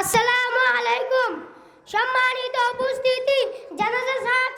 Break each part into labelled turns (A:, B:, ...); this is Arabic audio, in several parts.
A: আসসালামু আলাইকুম। সম্মানিত উপস্থিতি জানাজা সাহেব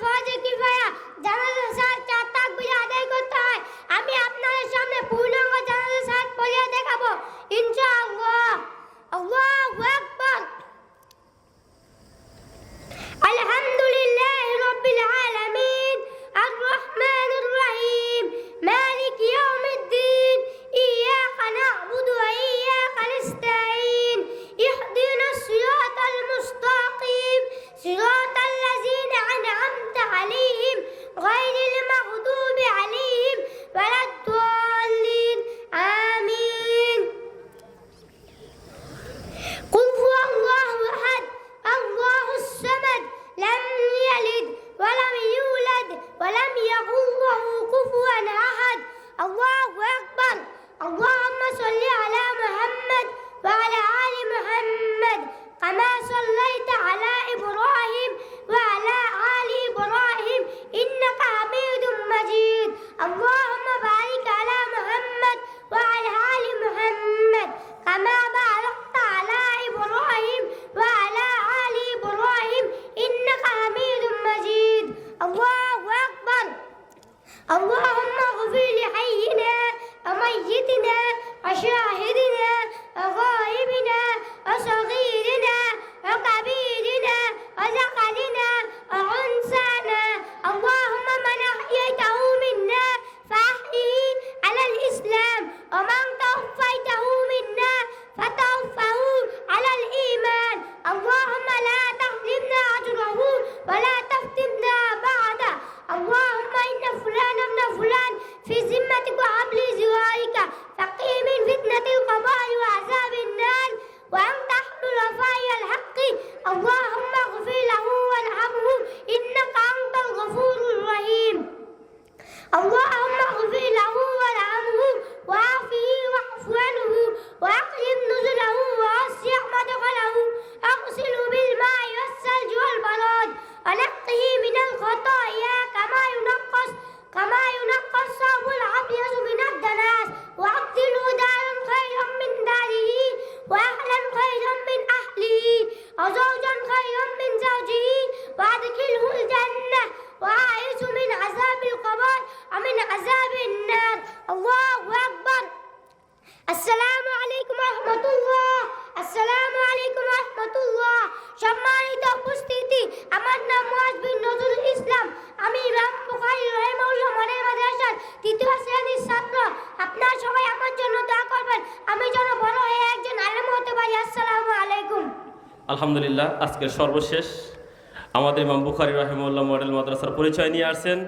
A: اللهم اغفر لحينا وميتنا وشاهدنا وغائبنا وصغيرنا وكبيرنا وذكرنا وانثانا اللهم من أحييته منا فاحيه على الإسلام. ومن خير من زوجه وأدخله الجنة. وأعيش من عذاب القبر ومن عذاب النار. الله أكبر. السلام عليكم ورحمة الله. السلام عليكم ورحمة الله. شمال
B: আলহামদুলিল্লাহ আজকের সর্বশেষ। আমাদের ইমাম বুখারি রহমুল্লাহ মডেল মাদ্রাসার পরিচয় নিয়ে আসছেন।